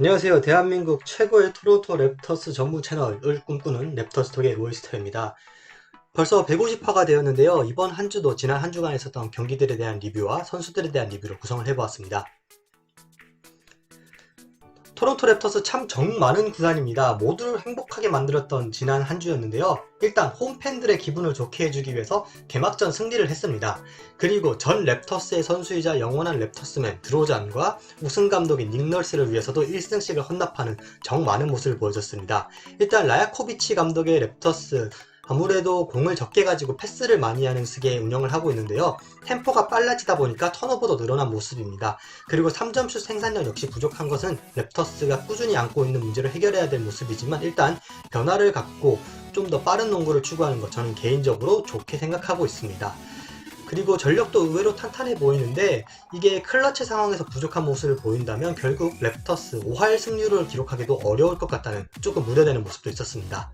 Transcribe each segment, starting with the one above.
안녕하세요. 대한민국 최고의 토론토 랩터스 전문 채널을 꿈꾸는 랩터스톡의 로이스터입니다. 벌써 150화가 되었는데요. 이번 한 주도 지난 한 주간 있었던 경기들에 대한 리뷰와 선수들에 대한 리뷰로 구성을 해보았습니다. 토론토 랩터스 참 정 많은 구단입니다. 모두를 행복하게 만들었던 지난 한 주였는데요. 일단 홈팬들의 기분을 좋게 해주기 위해서 개막전 승리를 했습니다. 그리고 전 랩터스의 선수이자 영원한 랩터스맨 드로잔과 우승 감독인 닉널스를 위해서도 1승씩을 헌납하는 정 많은 모습을 보여줬습니다. 일단 라야코비치 감독의 랩터스 아무래도 공을 적게 가지고 패스를 많이 하는 식의 운영을 하고 있는데요. 템포가 빨라지다 보니까 턴오버도 늘어난 모습입니다. 그리고 3점슛 생산력 역시 부족한 것은 랩터스가 꾸준히 안고 있는 문제를 해결해야 될 모습이지만 일단 변화를 갖고 좀 더 빠른 농구를 추구하는 것 저는 개인적으로 좋게 생각하고 있습니다. 그리고 전력도 의외로 탄탄해 보이는데 이게 클러치 상황에서 부족한 모습을 보인다면 결국 랩터스 5할 승률을 기록하기도 어려울 것 같다는 조금 우려되는 모습도 있었습니다.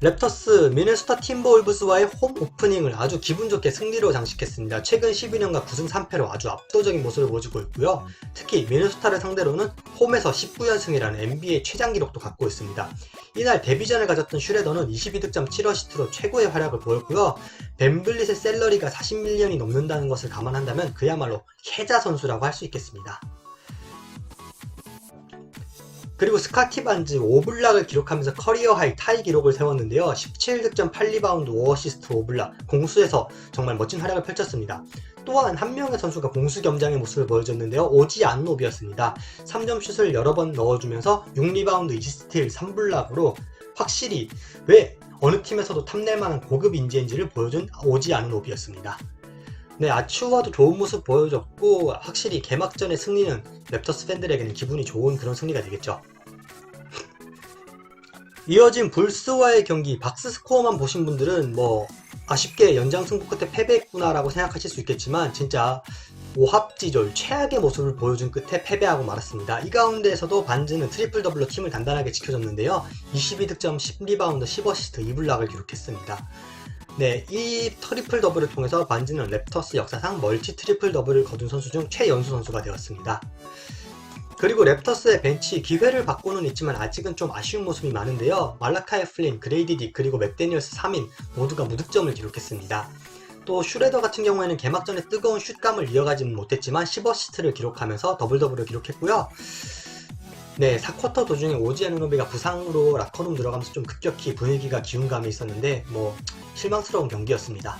랩터스 미네소타 팀버울브스와의 홈 오프닝을 아주 기분 좋게 승리로 장식했습니다. 최근 12년간 9승 3패로 아주 압도적인 모습을 보여주고 있고요. 특히 미네소타를 상대로는 홈에서 19연승이라는 NBA 최장 기록도 갖고 있습니다. 이날 데뷔전을 가졌던 슈레더는 22득점 7어시스트로 최고의 활약을 보였고요. 벤블릿의 셀러리가 40밀리언이 넘는다는 것을 감안한다면 그야말로 해자 선수라고 할 수 있겠습니다. 그리고 스카티 반즈 5블락을 기록하면서 커리어 하이 타이 기록을 세웠는데요. 17득점 8리바운드 5어시스트 5블락 공수에서 정말 멋진 활약을 펼쳤습니다. 또한 한 명의 선수가 공수 겸장의 모습을 보여줬는데요. 오지 안노비였습니다. 3점 슛을 여러 번 넣어주면서 6리바운드 2스틸 3블락으로 확실히 왜 어느 팀에서도 탐낼 만한 고급 인재인지를 보여준 오지 안노비였습니다. 네, 아추와도 좋은 모습 보여줬고 확실히 개막전의 승리는 랩터스 팬들에게는 기분이 좋은 그런 승리가 되겠죠. 이어진 불스와의 경기 박스 스코어만 보신 분들은 뭐 아쉽게 연장 승부 끝에 패배했구나라고 생각하실 수 있겠지만 진짜 오합지졸 최악의 모습을 보여준 끝에 패배하고 말았습니다. 이 가운데에서도 반즈는 트리플 더블로 팀을 단단하게 지켜줬는데요. 22득점 10리바운드 10어시스트 2블락을 기록했습니다. 네, 이 트리플 더블을 통해서 반지는 랩터스 역사상 멀티 트리플 더블을 거둔 선수 중 최연소 선수가 되었습니다. 그리고 랩터스의 벤치 기회를 받고는 있지만 아직은 좀 아쉬운 모습이 많은데요. 말라카이 플린, 그레이디 딕, 그리고 맥데니얼스 3인 모두가 무득점을 기록했습니다. 또 슈레더 같은 경우에는 개막전에 뜨거운 슛감을 이어가지는 못했지만 10어시스트를 기록하면서 더블 더블을 기록했고요. 네, 4쿼터 도중에 오지 아누노비가 부상으로 라커룸 들어가면서 좀 급격히 분위기가 기운 감이 있었는데 뭐 실망스러운 경기였습니다.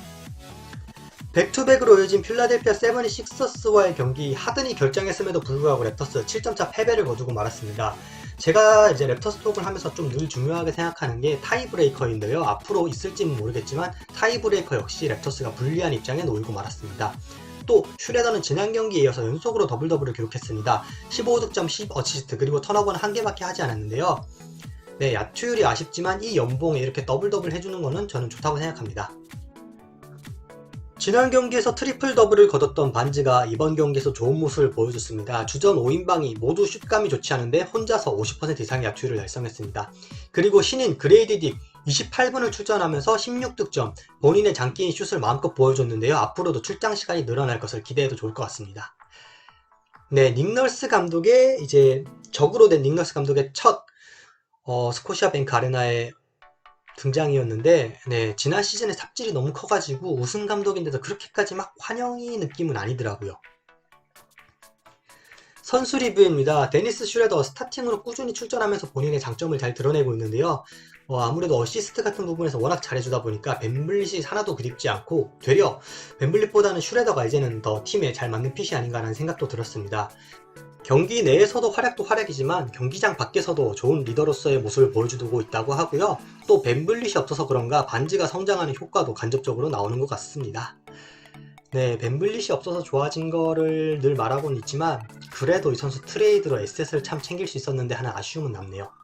백투백으로 이어진 필라델피아 세븐이식서스와의 경기 하든이 결정했음에도 불구하고 랩터스 7점차 패배를 거두고 말았습니다. 제가 이제 랩터스 톡을 하면서 좀 늘 중요하게 생각하는 게 타이브레이커인데요. 앞으로 있을지는 모르겠지만 타이브레이커 역시 랩터스가 불리한 입장에 놓이고 말았습니다. 또 슈레더는 지난 경기에 이어서 연속으로 더블 더블을 기록했습니다. 15득점 10어시스트 그리고 턴오버는 한 개밖에 하지 않았는데요. 네, 야투율이 아쉽지만 이 연봉에 이렇게 더블 더블 해주는 거는 저는 좋다고 생각합니다. 지난 경기에서 트리플 더블을 거뒀던 반지가 이번 경기에서 좋은 모습을 보여줬습니다. 주전 5인방이 모두 슛감이 좋지 않은데 혼자서 50% 이상의 야투율을 달성했습니다. 그리고 신인 그레이디 딕 28분을 출전하면서 16득점, 본인의 장기인 슛을 마음껏 보여줬는데요. 앞으로도 출장 시간이 늘어날 것을 기대해도 좋을 것 같습니다. 네, 닉널스 감독의 이제 적으로 된 닉널스 감독의 첫 어, 스코시아 뱅크 아레나의 등장이었는데 네, 지난 시즌에 삽질이 너무 커가지고 우승 감독인데도 그렇게까지 막 환영이 느낌은 아니더라고요. 선수 리뷰입니다. 데니스 슈레더 스타팅으로 꾸준히 출전하면서 본인의 장점을 잘 드러내고 있는데요. 어, 아무래도 어시스트 같은 부분에서 워낙 잘해주다 보니까 벤블릿이 하나도 그립지 않고 되려 벤블릿보다는 슈레더가 이제는 더 팀에 잘 맞는 핏이 아닌가라는 생각도 들었습니다. 경기 내에서도 활약도 활약이지만 경기장 밖에서도 좋은 리더로서의 모습을 보여주고 있다고 하고요. 또 벤블릿이 없어서 그런가 반지가 성장하는 효과도 간접적으로 나오는 것 같습니다. 네, 벤블릿이 없어서 좋아진 거를 늘 말하고는 있지만 그래도 이 선수 트레이드로 에셋을 참 챙길 수 있었는데 하나 아쉬움은 남네요.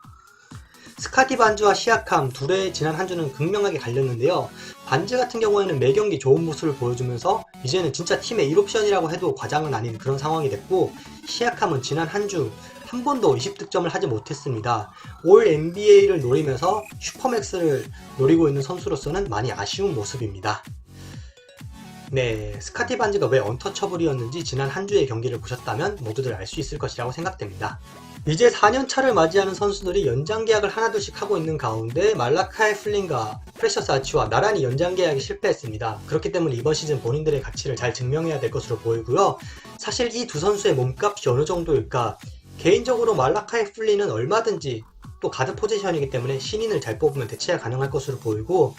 스카티 반즈와 시아캄 둘의 지난 한 주는 극명하게 갈렸는데요. 반즈 같은 경우에는 매 경기 좋은 모습을 보여주면서 이제는 진짜 팀의 1옵션이라고 해도 과장은 아닌 그런 상황이 됐고 시아캄은 지난 한주한 번도 20득점을 하지 못했습니다. 올 NBA를 노리면서 슈퍼맥스를 노리고 있는 선수로서는 많이 아쉬운 모습입니다. 네, 스카티 반즈가 왜 언터처블이었는지 지난 한 주의 경기를 보셨다면 모두들 알 수 있을 것이라고 생각됩니다. 이제 4년차를 맞이하는 선수들이 연장 계약을 하나둘씩 하고 있는 가운데 말라카의 플린과 프레셔스 아치와 나란히 연장 계약이 실패했습니다. 그렇기 때문에 이번 시즌 본인들의 가치를 잘 증명해야 될 것으로 보이고요. 사실 이 두 선수의 몸값이 어느 정도일까? 개인적으로 말라카의 플린은 얼마든지 또 가드 포지션이기 때문에 신인을 잘 뽑으면 대체가 가능할 것으로 보이고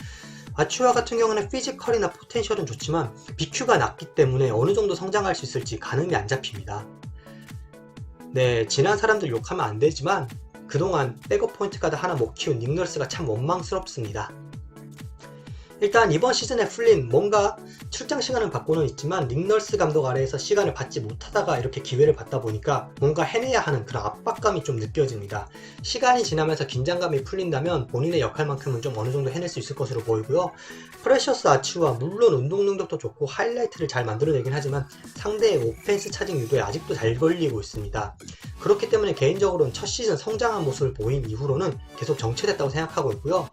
아치와 같은 경우는 피지컬이나 포텐셜은 좋지만 BQ가 낮기 때문에 어느 정도 성장할 수 있을지 가늠이 안 잡힙니다. 네, 지난 사람들 욕하면 안 되지만 그동안 백업 포인트 가드 하나 못 키운 닉널스가 참 원망스럽습니다. 일단 이번 시즌에 풀린 뭔가 출장 시간을 받고는 있지만 닉널스 감독 아래에서 시간을 받지 못하다가 이렇게 기회를 받다 보니까 뭔가 해내야 하는 그런 압박감이 좀 느껴집니다. 시간이 지나면서 긴장감이 풀린다면 본인의 역할만큼은 좀 어느 정도 해낼 수 있을 것으로 보이고요. 프레셔스 아치와 물론 운동 능력도 좋고 하이라이트를 잘 만들어내긴 하지만 상대의 오펜스 차징 유도에 아직도 잘 걸리고 있습니다. 그렇기 때문에 개인적으로는 첫 시즌 성장한 모습을 보인 이후로는 계속 정체됐다고 생각하고 있고요.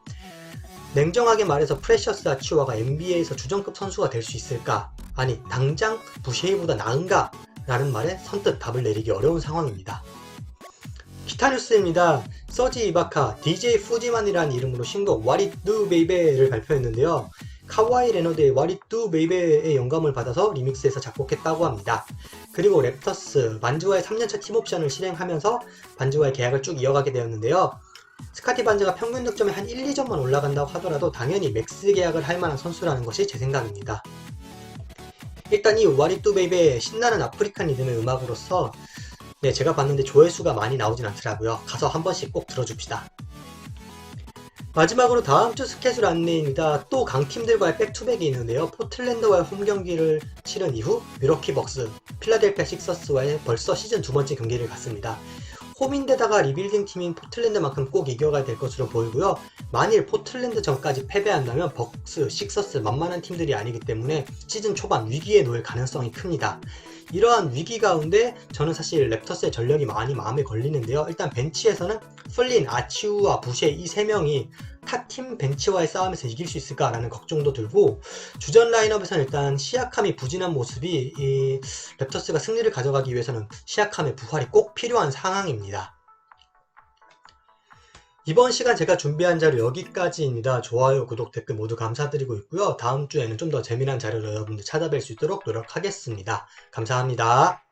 냉정하게 말해서 프레셔스 아치와가 NBA에서 주전급 선수가 될 수 있을까? 아니, 당장 부쉐이보다 나은가? 라는 말에 선뜻 답을 내리기 어려운 상황입니다. 기타 뉴스입니다. 서지 이바카, DJ 푸지만이라는 이름으로 신곡 What It Do Baby를 발표했는데요. 카와이 레너드의 What It Do Baby의 영감을 받아서 리믹스해서 작곡했다고 합니다. 그리고 랩터스, 반즈와의 3년차 팀옵션을 실행하면서 반즈와의 계약을 쭉 이어가게 되었는데요. 스카티 반즈가 평균 득점에 한 1, 2점만 올라간다고 하더라도 당연히 맥스 계약을 할 만한 선수라는 것이 제 생각입니다. 일단 이 와리뚜 베이베의 신나는 아프리칸 리듬의 음악으로서 네, 제가 봤는데 조회수가 많이 나오진 않더라고요. 가서 한 번씩 꼭 들어줍시다. 마지막으로 다음 주 스케줄 안내입니다. 또 강팀들과의 백투백이 있는데요. 포틀랜드와의 홈 경기를 치른 이후 미러키 벅스, 필라델피아 식서스와의 벌써 시즌 두 번째 경기를 갔습니다. 홈인데다가 리빌딩 팀인 포틀랜드만큼 꼭 이겨가야 될 것으로 보이고요. 만일 포틀랜드 전까지 패배한다면 벅스, 식서스 만만한 팀들이 아니기 때문에 시즌 초반 위기에 놓일 가능성이 큽니다. 이러한 위기 가운데 저는 사실 랩터스의 전력이 많이 마음에 걸리는데요. 일단 벤치에서는 플린, 아치우와 부쉐 이 세 명이 타팀 벤치와의 싸움에서 이길 수 있을까라는 걱정도 들고 주전 라인업에서는 일단 시약함이 부진한 모습이 이 랩터스가 승리를 가져가기 위해서는 시약함의 부활이 꼭 필요한 상황입니다. 이번 시간 제가 준비한 자료 여기까지입니다. 좋아요, 구독, 댓글 모두 감사드리고 있고요. 다음 주에는 좀 더 재미난 자료를 여러분들 찾아뵐 수 있도록 노력하겠습니다. 감사합니다.